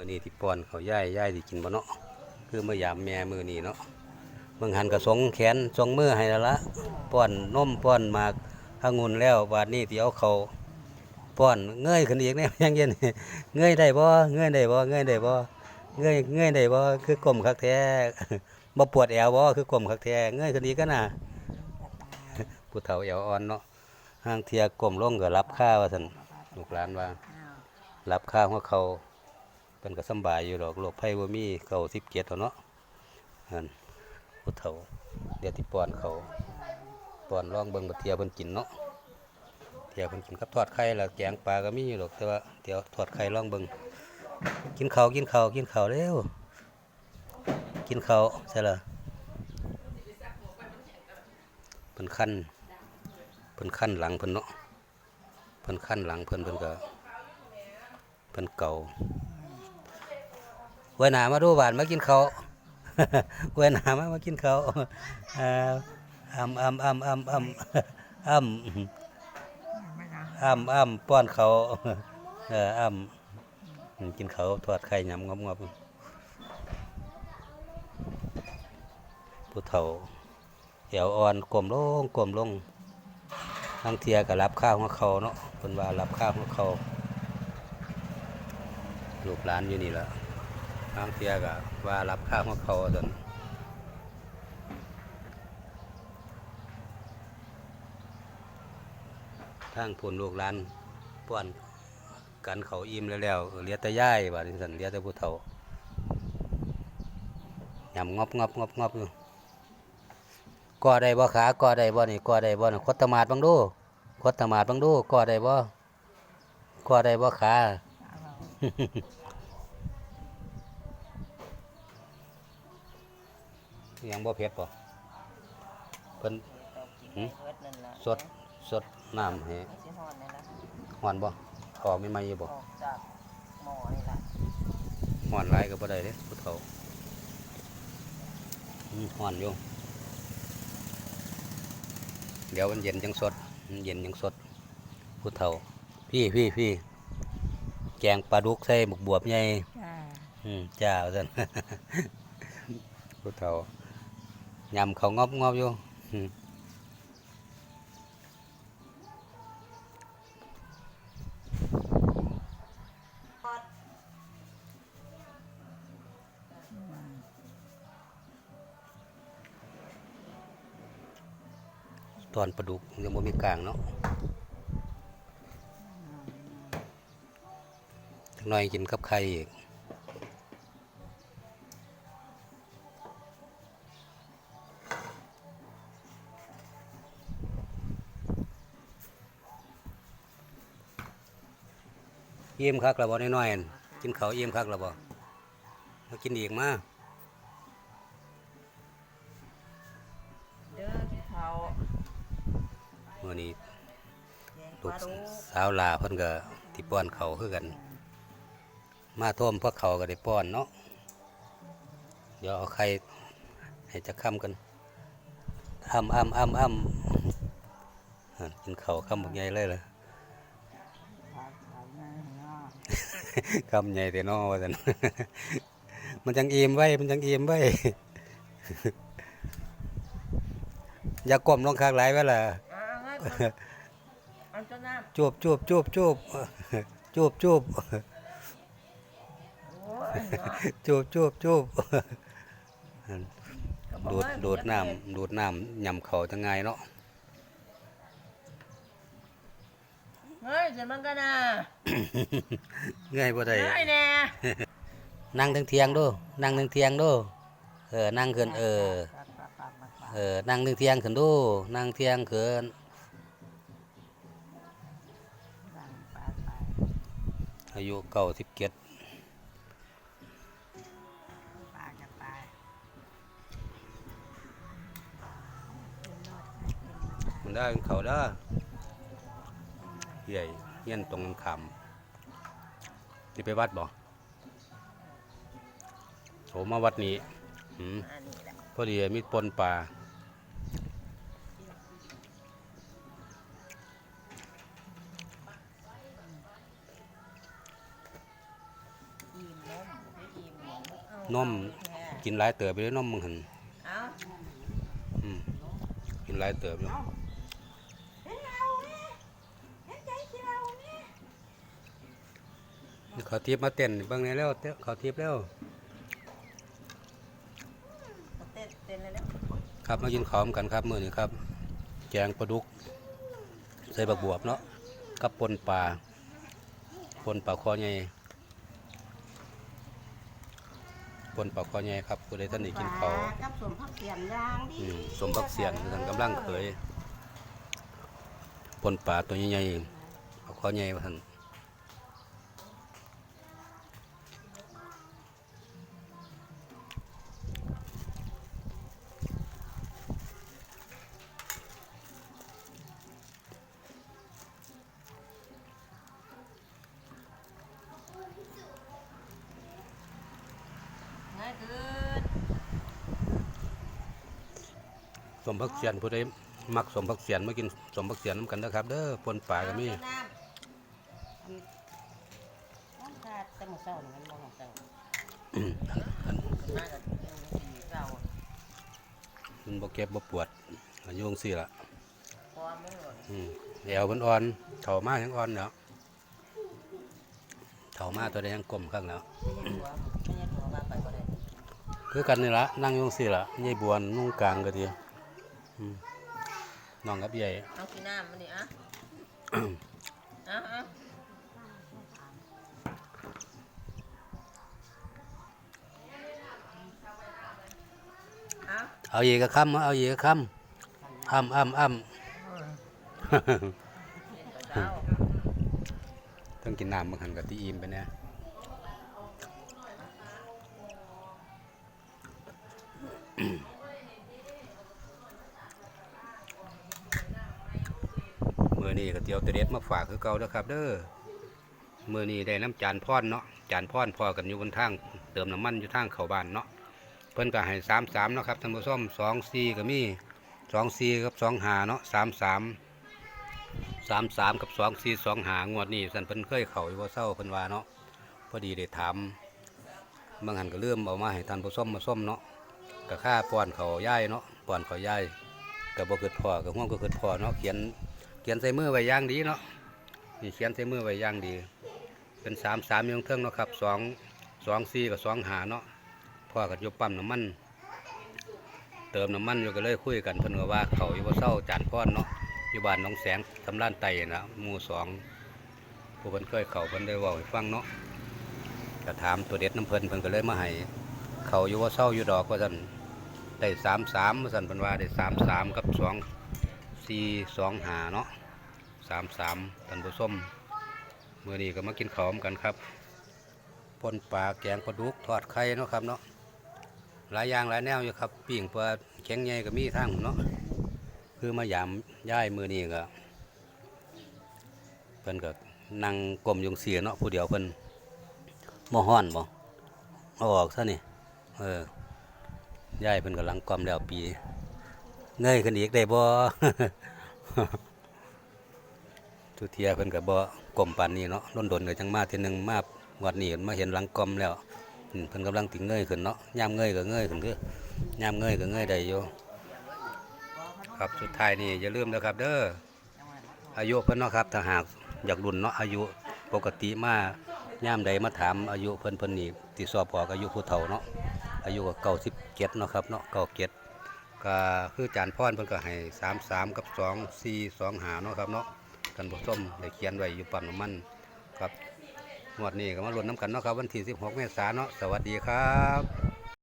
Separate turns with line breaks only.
มื่อนี้ที่ป้อนเขาย่ายย่ายที่กินบ่เนาะคือเมื่อยามแม่มือนี้เนาะเบิ่งหันกระสงแขนสงมือให้แล้วละป้อนนมป้อนหมากองุ่นแล้วบาดนี้ที่เอาเขาป้อนเงยขึ้นอีกเนี่ยยังเย็นเงยได้บ่เงยได้บ่เงยได้บ่เงยเงยได้บ่คือกลมคักแท้บ่ปวดแอวบ่คือกลมคักแท้เงยขึ้นอีกกันน่ะผู้เฒ่าแอวอ่อนเนาะห้างเทียกลมลงก็รับค่าว่าซั่นลูกหลานว่ารับค่าของเขา เป็นก็สบายอยู่ดอกโรคภัยบ่มีเก่าสิบเกียรเนาะนั่นผู้เฒ่าเดี๋ยวที่ป้อนเขาป้อนร่องเบิ่งบ่เทียเพิ่นกินเนาะเทียเพิ่นกินกับทอดไข่แล้วแกงปลาก็มีอยู่ดอกแต่ว่าเดี๋ยวทอดไข่ร่องเบิ่งกินข้าวกินข้าวกินข้าวเร็วกินข้าวใช่ล่ะเพิ่นคันเพิ่นคันหลังเพิ่นเนาะเพิ่นคันหลังเพิ่นเพิ่นก็เพิ่นเก่า เวยหนามาดูบานมากินเขาวเวยหนามามากินเขาวอ่าอ้ำอ้ำอ้ำอ้ำอ้ำอ้ำอ้ำอ้ำป้อนเขาเอออ้ำกินเขาทอดไข่ยำงบงบผู้เฒ่าเอวอ่อนกลมลงกลมลงทั้งเทียก็รับข้าวของเขาเนาะเพิ่นว่ารับข้าวของเขาลูกหลานอยู่นี่และ ทางเทียกะว่ารับข้าวของเขาจนทางผลลูกหลานป้อนกันเขาอิ่มแล้วแล้วเลียต่ย่ายว่าจังซั่นเลียต่ผู้เฒ่ายำงอบงอบงอบงอบอยู่ก่อได้บ่ขาก่อได้บ่นี่ก่อได้บ่นี่คดตมาดบังดูคดตมาดบังดูก่อได้บ่ก่อได้บ่ขา ยังบ่เผ็ดป่ะเพิ่น หืม สดสดน้ำให้
สิฮอนนี่ละ
ฮ้อนบ่ออกไม่ไหมอยู่บ่
ออกจากหม้อนี่ละ
ฮ้อนหลายก็บ่ได้เด้ผู้เฒ่าอืมฮ้อนอยู่เดี๋ยวมันเย็นจังสดมันเย็นจังสดผู้เฒ่า พี่พี่พี่แกงปลาดุกใส่หมกบวบใหญ่
จ้า
อืมจ้าว่าซั่น ผู้เฒ่า ยำเขางอบงอบอยู่ตอนปลาดุกยังบ่มีกลางเนาะถึงหน่อยกินกับไข่อีก เยี่ยมคักแล้วบ่น้อยๆอั่นกินข้าวเยี่ยมคักแล้วบ่มากินอีกมา
เด้อกินข้าว
มื้อนี้
แกงป
ลูก
ลาดุก
สาวลาเพิ่นก็ที่ป้อนเขาวคือกัน มาท่วมพวกเขาก็ได้ป้อนเนาะเดี๋ยวเอาไข่ให้จะค้ำกันอ้ำอ้ำอ้ำอ้ำอ่ากินเขาวคำบักใหญ่เลยล่ะ คำใหญ่แต่นอว่าซั่นมันจังอิ่มไว้ มันจังอิ่มไว้ อย่าก้มลงข้างหลายไว้ล่ะ
อ่าง่ายกว่าอันเจ้าน้
จูบจูบจูบจูบจูบจูบำ
โอ้ยเนาะ
จูบจูบจูบ
ก็บอก
ดูด
ว่า
ดูดน้ำดูดน้ำยำเขาจังไงเนาะ
เฮ้ยเดี๋ยวมันก็น่ะ
ง่ายบ่ได้
เฮ้ยแน่
นั่งทั้งเทียงดูนั่งทั้งเทียงดูเออนั่งขึ้นเออ
ปากปากปากปากปาก
เออนั่งทั้งเทียงขึ้นดูนั่งเทียงขึ้น
ปากปากปาก
อายุเก้าสิบเจ็ด
ปากจะปาก
มันได้เขาได้ ใหญ่เงี้ยนตรงคำที่ไปวัดบ่โหมาวัดนี้อืม
อันนี้แหละ
พอดีมีปนปลา
อิ่มนม
นมกินหลายเติบไปเลยนมมึงหัน
เอา
อืมกินหลายเติบอยู่
เห็นเราเนี่ยเห็นใจสิเราเนี่ย
นี่เขาทิพย์มาเต้นเบิ่งในแล้วเต้นเขาทิพย์แล้ว
เต้นเต้นเลยแล้ว
ครับมากินข้าวกันครับมื้อนี้ครับ แกงปลาดุก ใส่บักบวบเนาะกับปนปลาปนปลาคอใหญ่ปนปลาคอใหญ่ครับผู้ใดท่านได้กินข้าว
กับสมพักเสียนยางดิ
อืมสมบักเสียนคือกันกำลังเคยปนปลาตัวใหญ่ๆเอาข้อใหญ่มาทัน มบักเสียนผู้ใดมักสมบักเสียนมากินสมบักเสียนน้ำกันนะครับ เด้อปนปลาก็มี
น้ำน้ำขาดแต่หมดเศร้านี่มันมองเศร้า
อืมอัน
น่าจะยังดีเศร้า
มันบ่เก็บบ่ปวดอายุจังซี่ล่ะ
ความไม่หมด
อืมแอวมันอ่อนเฒ่ามายังอ่อนแล้วเฒ่ามาตัวใดยังกลมข้างแล้ว
ไม่ใช่หัวไม่ใช่หัวบ้าไปก็ได้
คือกันนี่ละนั่งอยจังซี่ล่ะยายบวนนุ่งกลางก็ดีอืม น้องกับใหญ่
เอากินน้ำมันนี่อะอะอะอะ
เอาอีกก็คำเอาอีกก็คำอ้ำอ้ำอ้ำ
เศร้า
ต้องกินน้ำบางหันกับที่อิ่มไปเนี่ยมื่ นี้ก็เตียวเตเด็ดมาฝากคือเก่าแล้วครับ เด้อมื่อนี้ได้น้ำจานพ่อนเนาะจานพ่อนพอกันอยู่บนทางเติมน้ำมันอยู่ทางเข้าบ้านเนาะเพิ่นก็ให้สามสามเนาะครับท่านผู้ชมสองสี่ก็มีสองสี่กับสองหาเนาะสามสามสามสามกับสองสี่สองหางวดนี้สันเพิ่นเคยเข่าอยู่ว่าเศร้าเพิ่นว่าเนาะพอดีได้ถามบางหันก็เริ่มเอามาให้ท่านผู้ชมมาส้มเนาะก็ค่าป้อนเขาย่ายเนาะป้อนเขาย่ายก็บ่เกิดพอก็ห่วงก็เกิดพอเนาะเขียน ขียนใส่มือไว้ย่างดีเนาะนี่เขียนใส่มือไว้ย่างดี เป็นสามสามอยงเทิงเนาะครับสองสองสี่กับสองหาเนาะพ่อกับยกปั๊มน้ำมันเติมน้ำมันอยู่ก็เลยคุยกันเพิ่นก็ว่าเขาอยู่ว่เศร้าจานป้อนเนาะอยู่บ้านน้องแสงทำร้านไต่นะหมู่สองผู้เพิ่นเคยเขาเพิ่นได้ว้าให้ฟังเนาะก็ถามตัวเด็ดน้ำเพิ่นเพิ่นก็เลยมาให้เขาอยู่ว่าเศร้าอยู่ดอกว่าซั่นได้สามสามว่าซั่นเพิ่นว่าได้สามสามกับสอง สี่สองหาเนาะสามสามท่านผู้มเมื่อนี้ก็มากินข้าวกันครับปนปลาแกงปลาดุกทอดไข่เนาะครับเนาะหลายอย่างหลายแนวอยู่ครับปิ้งปลาแข็งใหญ่ก็มีทางเนาะคือมายามย้ายมือนี้ก็เพิ่นก็นั่งกลมยงเสียเนาะผู้เดียวเพิ่นบ่ฮ้อนบ่เอาออกซะนี่เออย้ายเพิ่นก็ลังกลมแล้วปี เงยขึ้นอีกได้บ่ทุเทียเพิ่นก็บ่กลมปานนี้เนาะดนๆก็จังมาทีหนึ่งมาวัดนี้มาเห็นหลังกลมแล้วเพิ่นกำลังติเงยขึ้นเนาะยามเงยก็เงยขึ้นคือยามเงยก็เงยได้อยู่ครับสุดท้ายนี่อย่าลืมนะครับ เด้ออายุเพิ่นเนาะครับถ้าหากอยากรุ่นเนาะอายุปกติมาย่ามใดมาถามอายุเพิ่นเพิ่นนี่ที่สอบออกอายุผู้เฒ่าเนาะอายุก็เก้าสิบเจ็ดเนาะครับเนาะเก้าเจ็ด ก็คือจานพรเพิ่นก็ให้สามสามกับสองสี่สองหาเนาะครับเนาะกันผู้ชมได้เขียนไว้อยู่ปั๊มน้ำมันครับงวดนี้ก็มาลุ้นน้ำกันเนาะครับวันที่16เมษายนเนาะสวัสดีครับ